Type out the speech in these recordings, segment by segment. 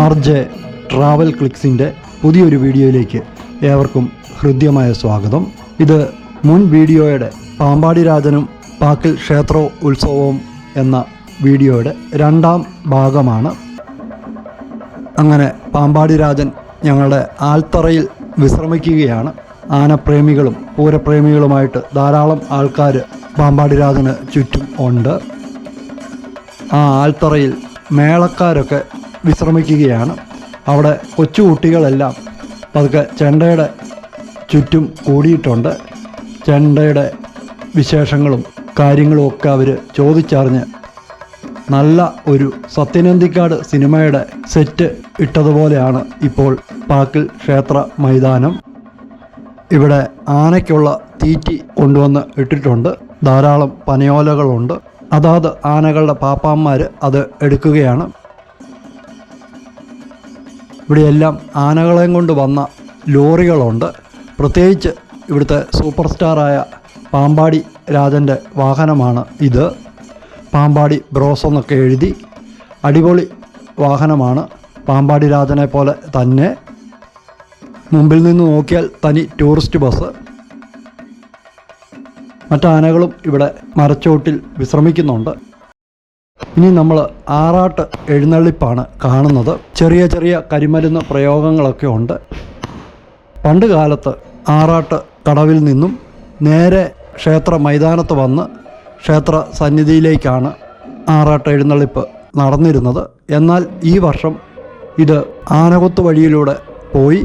R J travel ക്ലിക്സിന്റെ പുതിയൊരു വീഡിയോയിലേക്ക് ഏവർക്കും ഹൃദ്യമായ സ്വാഗതം. ഇത് മുൻ വീഡിയോയുടെ പാമ്പാടി രാജനും പാക്കിൽ ക്ഷേത്രോ ഉത്സവവും എന്ന വീഡിയോയുടെ രണ്ടാം ഭാഗമാണ്. അങ്ങനെ പാമ്പാടി രാജൻ ഞങ്ങളുടെ ആൽത്തറയിൽ വിശ്രമിക്കുകയാണ്. ആനപ്രേമികളും പൂരപ്രേമികളുമായിട്ട് ധാരാളം ആൾക്കാർ പാമ്പാടി രാജന് ചുറ്റും ഉണ്ട്. ആ ആൽത്തറയിൽ മേളക്കാരൊക്കെ വിശ്രമിക്കുകയാണ്. അവിടെ കൊച്ചുകുട്ടികളെല്ലാം പതുക്കെ ചെണ്ടയുടെ ചുറ്റും കൂടിയിട്ടുണ്ട്. ചെണ്ടയുടെ വിശേഷങ്ങളും കാര്യങ്ങളും ഒക്കെ അവർ ചോദിച്ചറിഞ്ഞ് നല്ല ഒരു സത്യനന്ദിക്കാട് സിനിമയുടെ സെറ്റ് ഇട്ടതുപോലെയാണ് ഇപ്പോൾ പാക്കിൽ ക്ഷേത്ര മൈതാനം. ഇവിടെ ആനയ്ക്കുള്ള തീറ്റി കൊണ്ടുവന്ന് ഇട്ടിട്ടുണ്ട്. ധാരാളം പനയോലകളുണ്ട്. അതാത് ആനകളുടെ പാപ്പാന്മാർ അത് എടുക്കുകയാണ്. ഇവിടെയെല്ലാം ആനകളെയും കൊണ്ട് വന്ന ലോറികളുണ്ട്. പ്രത്യേകിച്ച് ഇവിടുത്തെ സൂപ്പർ സ്റ്റാറായ പാമ്പാടി രാജന്റെ വാഹനമാണ് ഇത്. പാമ്പാടി ബ്രോസ് എന്നൊക്കെ എഴുതി അടിപൊളി വാഹനമാണ്. പാമ്പാടി രാജനെ പോലെ തന്നെ. മുമ്പിൽ നിന്ന് നോക്കിയാൽ തനി ടൂറിസ്റ്റ് ബസ്. മറ്റാനകളും ഇവിടെ മരച്ചോട്ടിൽ വിശ്രമിക്കുന്നുണ്ട്. ഇനി നമ്മൾ ആറാട്ട് എഴുന്നള്ളിപ്പാണ് കാണുന്നത്. ചെറിയ ചെറിയ കരിമരുന്ന് പ്രയോഗങ്ങളൊക്കെ ഉണ്ട്. പണ്ട് കാലത്ത് ആറാട്ട് കടവിൽ നിന്നും നേരെ ക്ഷേത്ര മൈതാനത്ത് വന്ന് ക്ഷേത്ര സന്നിധിയിലേക്കാണ് ആറാട്ട് എഴുന്നള്ളിപ്പ് നടന്നിരുന്നത്. എന്നാൽ ഈ വർഷം ഇത് ആനകൊത്ത് വഴിയിലൂടെ പോയി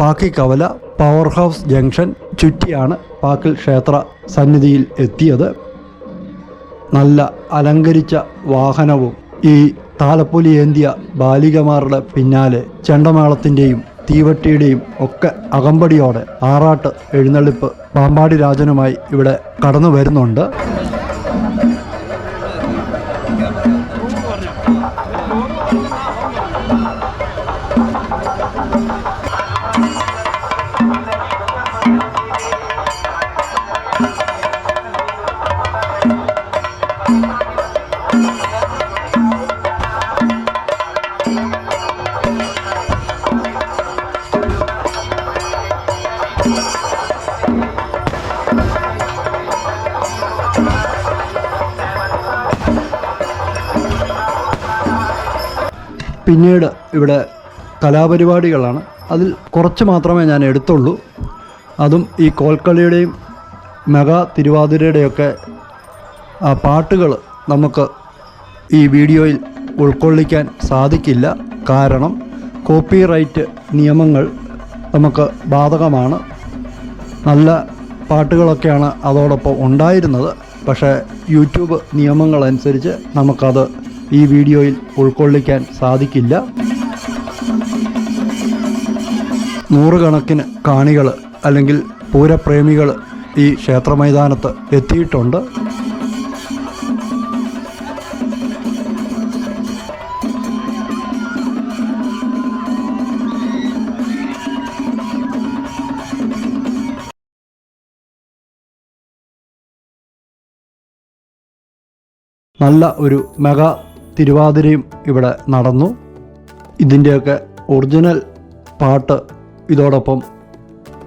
പാക്കിക്കവല പവർ ഹൗസ് ജംഗ്ഷൻ ചുറ്റിയാണ് പാക്കിൽ ക്ഷേത്ര സന്നിധിയിൽ എത്തിയത്. നല്ല അലങ്കരിച്ച വാഹനവും ഈ താലപ്പൊലി ഏന്തിയ ബാലികമാരുടെ പിന്നാലെ ചെണ്ടമേളത്തിന്റെയും തീവട്ടിയുടെയും ഒക്കെ അകമ്പടിയോടെ ആറാട്ട് എഴുന്നള്ളിപ്പ് പാമ്പാടി രാജനുമായി ഇവിടെ കടന്നു വരുന്നുണ്ട്. പിന്നീട് ഇവിടെ കലാപരിപാടികളാണ്. അതിൽ കുറച്ച് മാത്രമേ ഞാൻ എടുത്തുള്ളൂ. അതും ഈ കോൽക്കളിയുടെയും മെഗാ തിരുവാതിരയുടെയൊക്കെ ആ പാട്ടുകൾ നമുക്ക് ഈ വീഡിയോയിൽ ഉൾക്കൊള്ളിക്കാൻ സാധിക്കില്ല. കാരണം കോപ്പിറൈറ്റ് നിയമങ്ങൾ നമുക്ക് ബാധകമാണ്. നല്ല പാട്ടുകളൊക്കെയാണ് അതോടൊപ്പം ഉണ്ടായിരുന്നത്. പക്ഷേ യൂട്യൂബ് നിയമങ്ങളനുസരിച്ച് നമുക്കത് ഈ വീഡിയോയിൽ ഉൾക്കൊള്ളിക്കാൻ സാധിക്കില്ല. നൂറുകണക്കിന് കാണികൾ അല്ലെങ്കിൽ പൂരപ്രേമികൾ ഈ ക്ഷേത്ര ക്ഷേത്രമൈതാനത്ത് എത്തിയിട്ടുണ്ട്. നല്ല ഒരു മെഗാ തിരുവാതിരയും ഇവിടെ നടന്നു. ഇതിന്റെയൊക്കെ ഒറിജിനൽ പാട്ട് ഇതോടൊപ്പം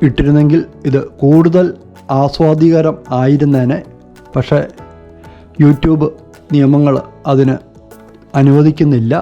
ഇട്ടിരുന്നെങ്കിൽ ഇത് കൂടുതൽ ആസ്വാദികരം ആയിരുന്നേനെ. പക്ഷേ യൂട്യൂബ് നിയമങ്ങൾ അതിന് അനുവദിക്കുന്നില്ല.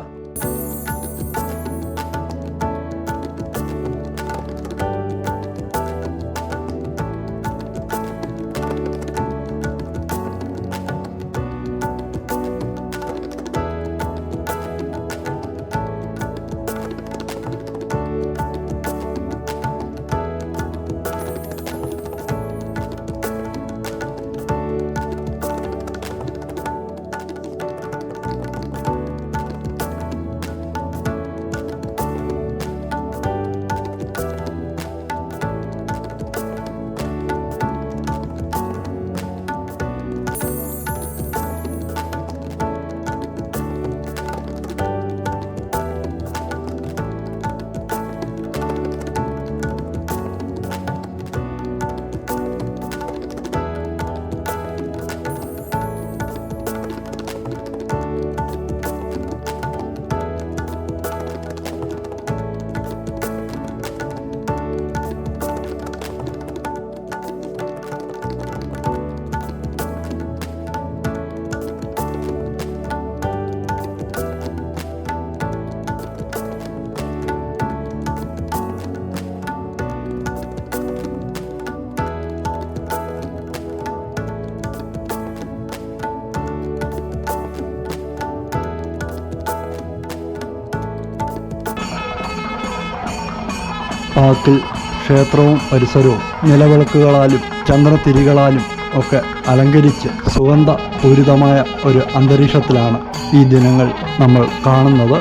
പാക്കിൽ ക്ഷേത്രവും പരിസരവും നിലവിളക്കുകളാലും ചന്ദ്രതിരികളാലും ഒക്കെ അലങ്കരിച്ച് സുഗന്ധ പൂരിതമായ ഒരു അന്തരീക്ഷത്തിലാണ് ഈ ദിനങ്ങൾ നമ്മൾ കാണുന്നത്.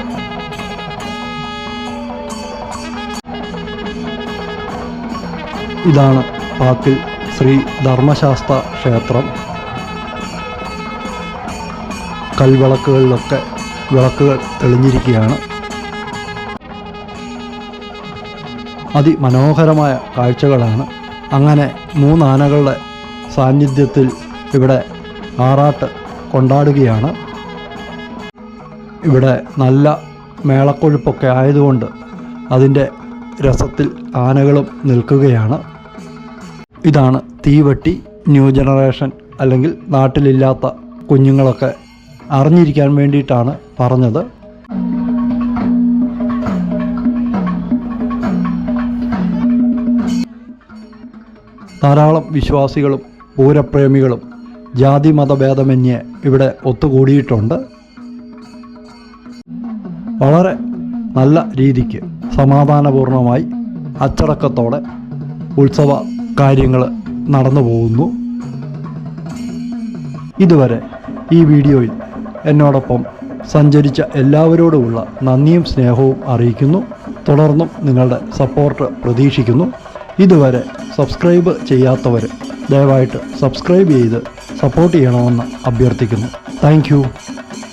ഇതാണ് പാക്കിൽ ശ്രീ ധർമ്മശാസ്ത്ര ക്ഷേത്രം. കൽവിളക്കുകളിലൊക്കെ വിളക്കുകൾ തെളിഞ്ഞിരിക്കുകയാണ്. അതിമനോഹരമായ കാഴ്ചകളാണ്. അങ്ങനെ മൂന്നാനകളുടെ സാന്നിധ്യത്തിൽ ഇവിടെ ആറാട്ട് കൊണ്ടാടുകയാണ്. ഇവിടെ നല്ല മേളക്കൊഴുപ്പൊക്കെ ആയതുകൊണ്ട് അതിന്റെ രസത്തിൽ ആനകളും നിൽക്കുകയാണ്. ഇതാണ് തീവട്ടി ന്യൂ ജനറേഷൻ അല്ലെങ്കിൽ നാട്ടിലില്ലാത്ത കുഞ്ഞുങ്ങളൊക്കെ അറിഞ്ഞിരിക്കാൻ വേണ്ടിയിട്ടാണ് പറഞ്ഞത്. ധാരാളം വിശ്വാസികളും പൂരപ്രേമികളും ജാതി മതഭേദമന്യേ ഇവിടെ ഒത്തുകൂടിയിട്ടുണ്ട്. വളരെ നല്ല രീതിക്ക് സമാധാനപൂർണമായി അച്ചടക്കത്തോടെ ഉത്സവ കാര്യങ്ങൾ നടന്നു പോകുന്നു. ഇതുവരെ ഈ വീഡിയോയിൽ എന്നോടൊപ്പം സഞ്ചരിച്ച എല്ലാവരോടുമുള്ള നന്ദിയും സ്നേഹവും അറിയിക്കുന്നു. തുടർന്നും നിങ്ങളുടെ സപ്പോർട്ട് പ്രതീക്ഷിക്കുന്നു. ഇതുവരെ സബ്സ്ക്രൈബ് ചെയ്യാത്തവർ ദയവായിട്ട് സബ്സ്ക്രൈബ് ചെയ്ത് സപ്പോർട്ട് ചെയ്യണമെന്ന് അഭ്യർത്ഥിക്കുന്നു. താങ്ക്